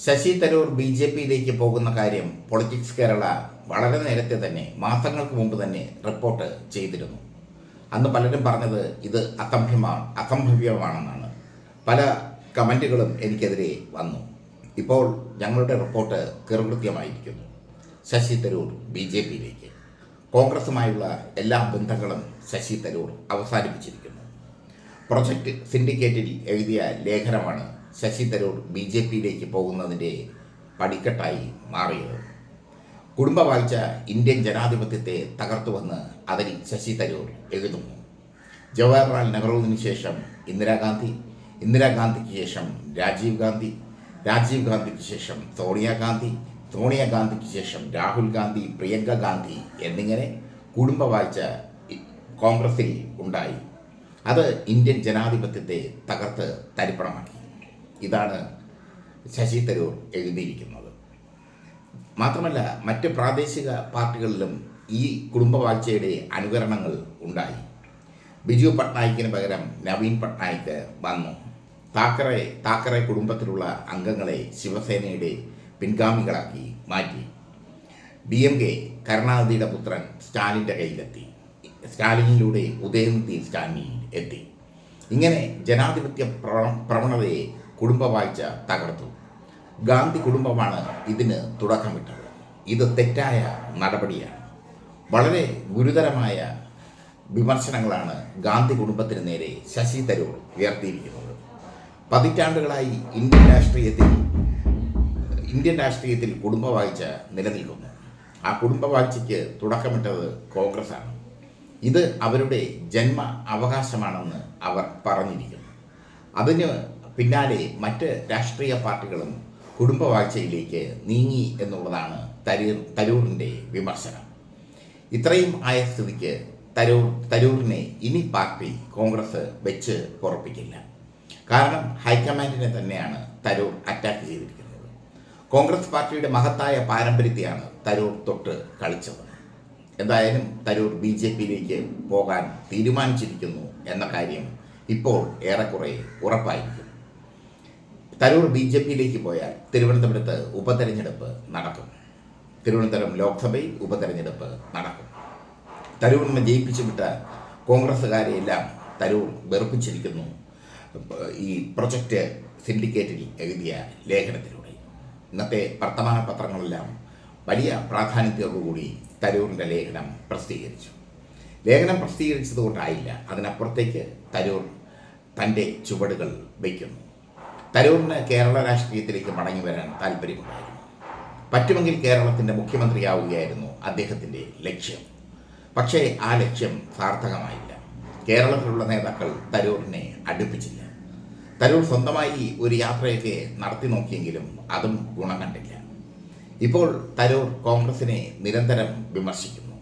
Sasi Tharoor B J പിയിലേക്ക് പോകുന്ന കാര്യം പൊളിറ്റിക്സ് കേരള വളരെ നേരത്തെ തന്നെ മാസങ്ങൾക്ക് മുമ്പ് തന്നെ റിപ്പോർട്ട് ചെയ്തിരുന്നു. അന്ന് പലരും പറഞ്ഞത് ഇത് അസംഭ്യമാണ് അസംഭവ്യമാണെന്നാണ്. പല കമന്റുകളും എനിക്കെതിരെ വന്നു. ഇപ്പോൾ ഞങ്ങളുടെ റിപ്പോർട്ട് കീർകൃത്യമായിരിക്കുന്നു. ശശി തരൂർ ബി ജെ പിയിലേക്ക്. കോൺഗ്രസുമായുള്ള എല്ലാ ബന്ധങ്ങളും ശശി തരൂർ അവസാനിപ്പിച്ചിരിക്കുന്നു. പ്രൊജക്റ്റ് സിൻഡിക്കേറ്റിൽ എഴുതിയ ലേഖനമാണ് ശശി തരൂർ ബി ജെ പിയിലേക്ക് പോകുന്നതിന്റെ പടിക്കെട്ടായി മാറിയത്. കുടുംബ കുടുംബവാഴ്ച ഇന്ത്യൻ ജനാധിപത്യത്തെ തകർത്തുവെന്ന് അതിൽ ശശി തരൂർ എഴുതുന്നു. ജവഹർലാൽ നെഹ്റുവിന് ശേഷം ഇന്ദിരാഗാന്ധി ഇന്ദിരാഗാന്ധിക്ക് ശേഷം രാജീവ് ഗാന്ധി രാജീവ് ഗാന്ധിക്ക് ശേഷം സോണിയാഗാന്ധി സോണിയാഗാന്ധിക്ക് ശേഷം രാഹുൽ ഗാന്ധി പ്രിയങ്ക ഗാന്ധി എന്നിങ്ങനെ കുടുംബ വാഴ്ച കോൺഗ്രസിൽ ഉണ്ടായി. അത് ഇന്ത്യൻ ജനാധിപത്യത്തെ തകർത്ത് തരിപ്പണമാക്കി. ഇതാണ് ശശി തരൂർ എഴുതിയിരിക്കുന്നത്. മാത്രമല്ല മറ്റ് പ്രാദേശിക പാർട്ടികളിലും ഈ കുടുംബവാഴ്ചയുടെ അനുകരണങ്ങൾ ഉണ്ടായി. ബിജു പട്നായിക്കിന് പകരം നവീൻ പട്നായിക്ക് വന്നു. താക്കറെ താക്കറെ കുടുംബത്തിലുള്ള അംഗങ്ങളെ ശിവസേനയുടെ പിൻഗാമികളാക്കി മാറ്റി. ഡി എം കെ കരുണാനിധിയുടെ പുത്രൻ സ്റ്റാലിന്റെ കയ്യിലെത്തി. സ്റ്റാലിനിലൂടെ ഉദയനിധി സ്റ്റാലിനിൽ എത്തി. ഇങ്ങനെ ജനാധിപത്യ പ്രവ- പ്രവണതയെ കുടുംബവാഴ്ച തകർത്തു. ഗാന്ധി കുടുംബമാണ് ഇതിന് തുടക്കമിട്ടത്. ഇത് തെറ്റായ നടപടിയാണ്. വളരെ ഗുരുതരമായ വിമർശനങ്ങളാണ് ഗാന്ധി കുടുംബത്തിന് നേരെ ശശി തരൂർ ഉയർത്തിയിരിക്കുന്നത്. പതിറ്റാണ്ടുകളായി ഇന്ത്യൻ രാഷ്ട്രീയത്തിൽ ഇന്ത്യൻ രാഷ്ട്രീയത്തിൽ കുടുംബവാഴ്ച നിലനിൽക്കുന്നു. ആ കുടുംബവാഴ്ചയ്ക്ക് തുടക്കമിട്ടത് കോൺഗ്രസ്സാണ്. ഇത് അവരുടെ ജന്മ അവകാശമാണെന്ന് അവർ പറഞ്ഞിരിക്കുന്നു. അതിന് പിന്നാലെ മറ്റ് രാഷ്ട്രീയ പാർട്ടികളും കുടുംബവാഴ്ചയിലേക്ക് നീങ്ങി എന്നുള്ളതാണ് തരൂർ തരൂറിന്റെ വിമർശനം. ഇത്രയും ആയ സ്ഥിതിക്ക് തരൂർ തരൂറിനെ ഇനി പാർട്ടി കോൺഗ്രസ് വെച്ച് ഉറപ്പിക്കില്ല. കാരണം ഹൈക്കമാൻഡിനെ തന്നെയാണ് തരൂർ അറ്റാക്ക് ചെയ്തിരിക്കുന്നത്. കോൺഗ്രസ് പാർട്ടിയുടെ മഹത്തായ പാരമ്പര്യത്തെയാണ് തരൂർ തൊട്ട് കളിച്ചത്. എന്തായാലും തരൂർ ബി ജെ പിയിലേക്ക് പോകാൻ തീരുമാനിച്ചിരിക്കുന്നു എന്ന കാര്യം ഇപ്പോൾ ഏറെക്കുറെ ഉറപ്പായിരിക്കും. തരൂർ ബി ജെ പിയിലേക്ക് പോയാൽ തിരുവനന്തപുരത്ത് ഉപതെരഞ്ഞെടുപ്പ് നടക്കും. തിരുവനന്തപുരം ലോക്സഭയിൽ ഉപതെരഞ്ഞെടുപ്പ് നടക്കും. തരൂരിനെ ജയിപ്പിച്ചു വിട്ട കോൺഗ്രസ്സുകാരെ എല്ലാം തരൂർ വെറുപ്പിച്ചിരിക്കുന്നു. ഈ പ്രൊജക്റ്റ് സിൻഡിക്കേറ്റിൽ എഴുതിയ ലേഖനത്തിലൂടെ. ഇന്നത്തെ വർത്തമാന പത്രങ്ങളെല്ലാം വലിയ പ്രാധാന്യത്തോടുകൂടി തരൂരിന്റെ ലേഖനം പ്രസിദ്ധീകരിച്ചു. ലേഖനം പ്രസിദ്ധീകരിച്ചതുകൊണ്ടായില്ല അതിനപ്പുറത്തേക്ക് തരൂർ തന്റെ ചുവടുകൾ വയ്ക്കുന്നു. തരൂരിന് കേരള രാഷ്ട്രീയത്തിലേക്ക് മടങ്ങി വരാൻ താല്പര്യമുണ്ടായിരുന്നു. പറ്റുമെങ്കിൽ കേരളത്തിന്റെ മുഖ്യമന്ത്രിയാവുകയായിരുന്നു അദ്ദേഹത്തിന്റെ ലക്ഷ്യം. പക്ഷേ ആ ലക്ഷ്യം സാർത്ഥകമായില്ല. കേരളത്തിലുള്ള നേതാക്കൾ തരൂരിനെ അടുപ്പിച്ചില്ല. തരൂർ സ്വന്തമായി ഒരു യാത്രയൊക്കെ നടത്തി നോക്കിയെങ്കിലും അതും ഗുണം കണ്ടില്ല. ഇപ്പോൾ തരൂർ കോൺഗ്രസിനെ നിരന്തരം വിമർശിക്കുന്നു.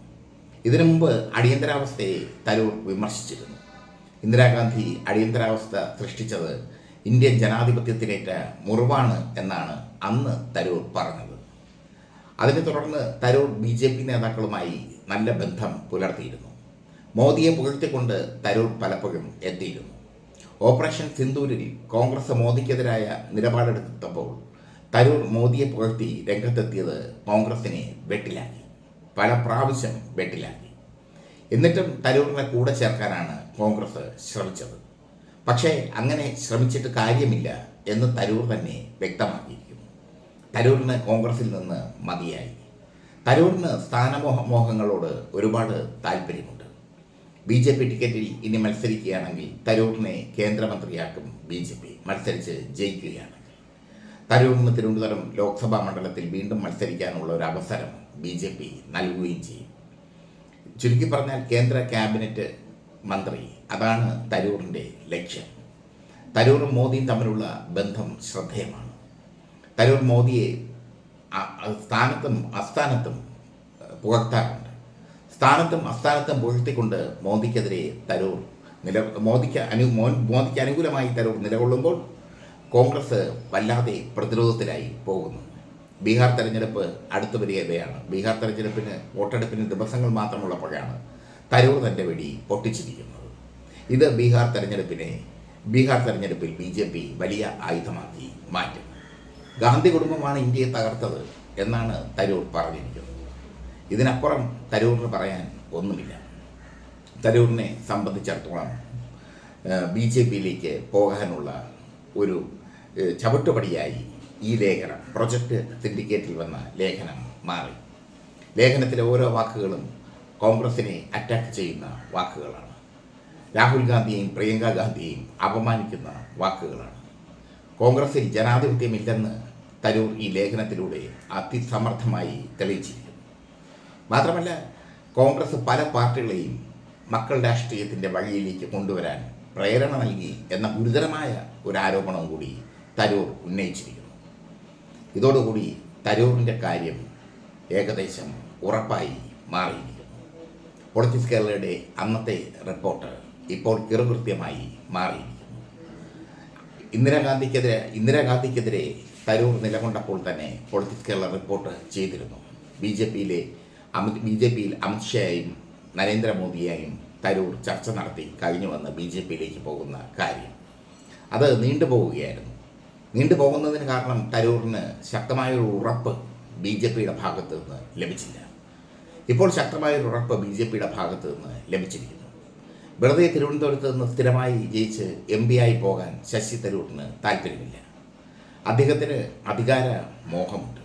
ഇതിനു മുമ്പ് അടിയന്തരാവസ്ഥയെ തരൂർ വിമർശിച്ചിരുന്നു. ഇന്ദിരാഗാന്ധി അടിയന്തരാവസ്ഥ സൃഷ്ടിച്ചത് ഇന്ത്യൻ ജനാധിപത്യത്തിനേറ്റ മുറിവാണ് എന്നാണ് അന്ന് തരൂർ പറഞ്ഞത്. അതിനെ തുടർന്ന് തരൂർ ബി ജെ പി നേതാക്കളുമായി നല്ല ബന്ധം പുലർത്തിയിരുന്നു. മോദിയെ പുകഴ്ത്തിക്കൊണ്ട് തരൂർ പലപ്പോഴും എത്തിയിരുന്നു. ഓപ്പറേഷൻ സിന്ദൂരിൽ കോൺഗ്രസ് മോദിക്കെതിരായ നിലപാടെടുത്തപ്പോൾ തരൂർ മോദിയെ പുകഴ്ത്തി രംഗത്തെത്തിയത് കോൺഗ്രസിനെ വെട്ടിലാക്കി. പല പ്രാവശ്യം വെട്ടിലാക്കി. എന്നിട്ടും തരൂറിനെ കൂടെ ചേർക്കാനാണ് കോൺഗ്രസ് ശ്രമിച്ചത്. പക്ഷേ അങ്ങനെ ശ്രമിച്ചിട്ട് കാര്യമില്ല എന്ന് തരൂർ തന്നെ വ്യക്തമാക്കിയിരിക്കുന്നു. തരൂരിന് കോൺഗ്രസിൽ നിന്ന് മതിയായി. തരൂരിന് സ്ഥാനമോഹ മോഹങ്ങളോട് ഒരുപാട് താല്പര്യമുണ്ട്. ബി ജെ പി ടിക്കറ്റിൽ ഇനി മത്സരിക്കുകയാണെങ്കിൽ തരൂരിനെ കേന്ദ്രമന്ത്രിയാക്കും ബി ജെ പി. മത്സരിച്ച് ജയിക്കുകയാണ്. തരൂരിന് തിരുവനന്തപുരം ലോക്സഭാ മണ്ഡലത്തിൽ വീണ്ടും മത്സരിക്കാനുള്ള ഒരു അവസരം ബി ജെ പി നൽകുകയും ചെയ്യും. ചുരുക്കി പറഞ്ഞാൽ കേന്ദ്ര ക്യാബിനറ്റ് മന്ത്രി. അതാണ് തരൂറിന്റെ ലക്ഷ്യം. തരൂറും മോദിയും തമ്മിലുള്ള ബന്ധം ശ്രദ്ധേയമാണ്. തരൂർ മോദിയെ സ്ഥാനത്തും അസ്ഥാനത്തും പുകഴ്ത്താറുണ്ട്. സ്ഥാനത്തും അസ്ഥാനത്തും പുകഴ്ത്തിക്കൊണ്ട് മോദിക്കെതിരെ തരൂർ നില മോദിക്ക് അനു മോദിക്ക് അനുകൂലമായി തരൂർ നിലകൊള്ളുമ്പോൾ കോൺഗ്രസ് വല്ലാതെ പ്രതിരോധത്തിലായി പോകുന്നു. ബീഹാർ തെരഞ്ഞെടുപ്പ് അടുത്തു വരികയാണ്. ബീഹാർ തെരഞ്ഞെടുപ്പിന് വോട്ടെടുപ്പിന് ദിവസങ്ങൾ മാത്രമുള്ളപ്പോഴാണ് തരൂർ തന്റെ വെടി പൊട്ടിച്ചിരിക്കുന്നത്. ഇത് ബീഹാർ തെരഞ്ഞെടുപ്പിനെ ബീഹാർ തെരഞ്ഞെടുപ്പിൽ ബി ജെ പി വലിയ ആയുധമാക്കി മാറ്റും. ഗാന്ധി കുടുംബമാണ് ഇന്ത്യയെ തകർത്തത് എന്നാണ് തരൂർ പറഞ്ഞിരിക്കുന്നത്. ഇതിനപ്പുറം തരൂറിന് പറയാൻ ഒന്നുമില്ല. തരൂറിനെ സംബന്ധിച്ചിടത്തോളം ബി ജെ പിയിലേക്ക് പോകാനുള്ള ഒരു ചവിട്ടുപടിയായി ഈ ലേഖനം പ്രൊജക്റ്റ് സിൻഡിക്കേറ്റിൽ വന്ന ലേഖനം മാറി. ലേഖനത്തിലെ ഓരോ വാക്കുകളും കോൺഗ്രസിനെ അറ്റാക്ക് ചെയ്യുന്ന വാക്കുകളാണ്. രാഹുൽ ഗാന്ധിയെയും പ്രിയങ്ക ഗാന്ധിയെയും അപമാനിക്കുന്ന വാക്കുകളാണ്. കോൺഗ്രസിൽ ജനാധിപത്യമില്ലെന്ന് തരൂർ ഈ ലേഖനത്തിലൂടെ അതിസമർത്ഥമായി തെളിയിച്ചിരിക്കുന്നു. മാത്രമല്ല കോൺഗ്രസ് പല പാർട്ടികളെയും മക്കൾ രാഷ്ട്രീയത്തിന്റെ വഴിയിലേക്ക് കൊണ്ടുവരാൻ പ്രേരണ നൽകി എന്ന ഗുരുതരമായ ഒരു ആരോപണം കൂടി തരൂർ ഉന്നയിച്ചിരിക്കുന്നു. ഇതോടുകൂടി തരൂറിന്റെ കാര്യം ഏകദേശം ഉറപ്പായി മാറിയിരിക്കുന്നു. പൊളിറ്റിക്സ് കേരളയുടെ അന്നത്തെ റിപ്പോർട്ട് ഇപ്പോൾ കിറുകൃത്യമായി മാറിയിരിക്കുന്നു. ഇന്ദിരാഗാന്ധിക്കെതിരെ ഇന്ദിരാഗാന്ധിക്കെതിരെ തരൂർ നിലകൊണ്ടപ്പോൾ തന്നെ പൊളിറ്റിക്സ് കേരള റിപ്പോർട്ട് ചെയ്തിരുന്നു. ബി ജെ പിയിലെ അമിത് ബി ജെ പിയിൽ അമിത്ഷായും നരേന്ദ്രമോദിയായും തരൂർ ചർച്ച നടത്തി കഴിഞ്ഞു വന്ന് ബി ജെ പിയിലേക്ക് പോകുന്ന കാര്യം. അത് നീണ്ടുപോവുകയായിരുന്നു നീണ്ടുപോകുന്നതിന് കാരണം തരൂറിന് ശക്തമായൊരു ഉറപ്പ് ബി ജെ പിയുടെ ഭാഗത്തു നിന്ന് ലഭിച്ചില്ല. ഇപ്പോൾ ശക്തമായ ഒരു ഉറപ്പ് ബി ജെ പിയുടെ ഭാഗത്ത് നിന്ന് ലഭിച്ചിരിക്കുന്നു. വെറുതെ തിരുവനന്തപുരത്ത് നിന്ന് സ്ഥിരമായി ജയിച്ച് എം പി ആയി പോകാൻ ശശി തരൂരിന് താല്പര്യമില്ല അദ്ദേഹത്തിന് അധികാര മോഹമുണ്ട്.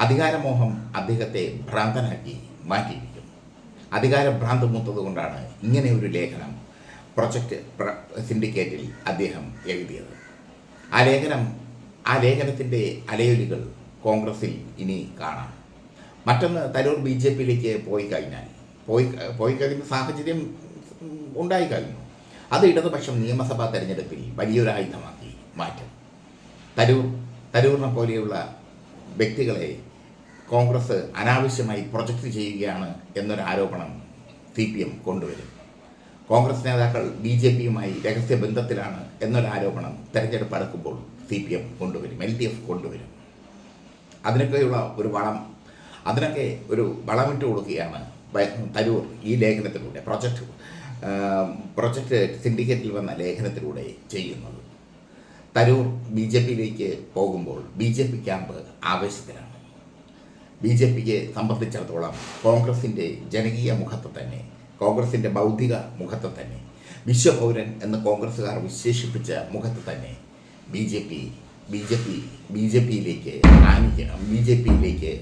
അധികാരമോഹം അദ്ദേഹത്തെ ഭ്രാന്തനാക്കി മാറ്റിയിരിക്കും. അധികാര ഭ്രാന്ത് മൂത്തത് കൊണ്ടാണ് ഇങ്ങനെ ഒരു ലേഖനം പ്രൊജക്റ്റ് പ്ര- സിൻഡിക്കേറ്റിൽ അദ്ദേഹം എഴുതിയത്. ആ ലേഖനം ആ ലേഖനത്തിന്റെ അലയൊലികൾ കോൺഗ്രസിൽ ഇനി കാണാം. മറ്റൊന്ന് തരൂർ ബി ജെ പിയിലേക്ക് പോയി കഴിഞ്ഞാൽ പോയി പോയി കഴിയുന്ന സാഹചര്യം ഉണ്ടായി കഴിഞ്ഞു. അത് ഇടതുപക്ഷം നിയമസഭാ തെരഞ്ഞെടുപ്പിൽ വലിയൊരു ആയുധമാക്കി മാറ്റും. തരൂർ തരൂറിനെ പോലെയുള്ള വ്യക്തികളെ കോൺഗ്രസ് അനാവശ്യമായി പ്രൊജക്റ്റ് ചെയ്യുകയാണ് എന്നൊരു ആരോപണം സി പി എം കൊണ്ടുവരും. കോൺഗ്രസ് നേതാക്കൾ ബി ജെ പിയുമായി രഹസ്യ ബന്ധത്തിലാണ് എന്നൊരു ആരോപണം തെരഞ്ഞെടുപ്പ് അടുക്കുമ്പോൾ സി പി എം കൊണ്ടുവരും എൽ ഡി എഫ് കൊണ്ടുവരും. അതിനൊക്കെയുള്ള ഒരു വളം അതിനൊക്കെ ഒരു വളമിട്ട് കൊടുക്കുകയാണ് തരൂർ ഈ ലേഖനത്തിലൂടെ പ്രൊജക്റ്റ് പ്രൊജക്റ്റ് സിൻഡിക്കേറ്റിൽ വന്ന ലേഖനത്തിലൂടെ ചെയ്യുന്നത്. തരൂർ ബി ജെ പിയിലേക്ക് പോകുമ്പോൾ ബി ജെ പി ക്യാമ്പ് ആവേശത്തിലാണ്. ബി ജെ പിയെ സംബന്ധിച്ചിടത്തോളം കോൺഗ്രസിന്റെ ജനകീയ മുഖത്തെ തന്നെ കോൺഗ്രസിന്റെ ബൗദ്ധിക മുഖത്തെ തന്നെ വിശ്വപൗരൻ എന്ന് കോൺഗ്രസ്സുകാർ വിശേഷിപ്പിച്ച മുഖത്ത് തന്നെ B J P B J P B J പിയിലേക്ക് ആനിക്കണം ബി ജെ പിയിലേക്ക്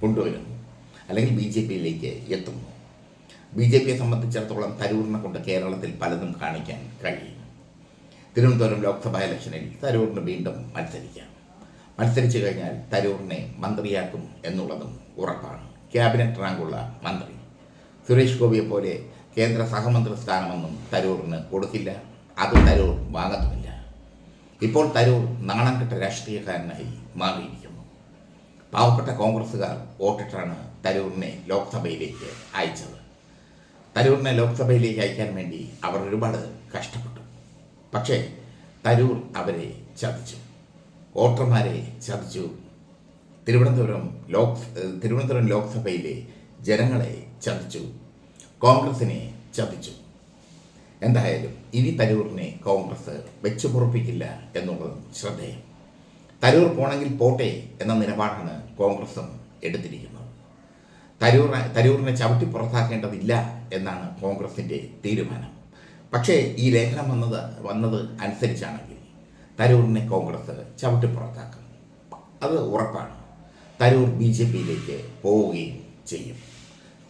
കൊണ്ടുവരുന്നു. അല്ലെങ്കിൽ ബി ജെ പിയിലേക്ക് എത്തുന്നു. ബി ജെ പിയെ സംബന്ധിച്ചിടത്തോളം തരൂറിനെ കൊണ്ട് കേരളത്തിൽ പലതും കാണിക്കാൻ കഴിയും. തിരുവനന്തപുരം ലോക്സഭാ ഇലക്ഷനിൽ തരൂറിന് വീണ്ടും മത്സരിക്കാം. മത്സരിച്ചു കഴിഞ്ഞാൽ തരൂറിനെ മന്ത്രിയാക്കും എന്നുള്ളതും ഉറപ്പാണ്. ക്യാബിനറ്റ് റാങ്കുള്ള മന്ത്രി. സുരേഷ് ഗോപിയെ പോലെ കേന്ദ്ര സഹമന്ത്രി സ്ഥാനമൊന്നും തരൂറിന് കൊടുക്കില്ല അത് തരൂർ വാങ്ങത്തുമില്ല. ഇപ്പോൾ തരൂർ നാണം കെട്ട രാഷ്ട്രീയക്കാരനായി മാറിയിരിക്കുന്നു. പാവപ്പെട്ട കോൺഗ്രസ്സുകാർ വോട്ടിട്ടാണ് തരൂറിനെ ലോക്സഭയിലേക്ക് അയച്ചത്. തരൂരിനെ ലോക്സഭയിലേക്ക് അയക്കാൻ വേണ്ടി അവർ ഒരുപാട് കഷ്ടപ്പെട്ടു. പക്ഷേ തരൂർ അവരെ ചതിച്ചു. വോട്ടർമാരെ ചതിച്ചു. തിരുവനന്തപുരം ലോക് തിരുവനന്തപുരം ലോക്സഭയിലെ ജനങ്ങളെ ചതിച്ചു. കോൺഗ്രസിനെ ചതിച്ചു. എന്തായാലും ഇനി തരൂറിനെ കോൺഗ്രസ് വെച്ചുപുറപ്പിക്കില്ല എന്നുള്ളതും ശ്രദ്ധേയം. തരൂർ പോണെങ്കിൽ പോട്ടെ എന്ന നിലപാടാണ് കോൺഗ്രസും എടുത്തിരിക്കുന്നത്. തരൂർ തരൂറിനെ ചവിട്ടി പുറത്താക്കേണ്ടതില്ല എന്നാണ് കോൺഗ്രസിന്റെ തീരുമാനം. പക്ഷേ ഈ ലേഖനം വന്നത് വന്നത് അനുസരിച്ചാണെങ്കിൽ തരൂറിനെ കോൺഗ്രസ് ചവിട്ടി പുറത്താക്കും. അത് ഉറപ്പാണ്. തരൂർ ബി ജെ പിയിലേക്ക് പോവുകയും ചെയ്യും.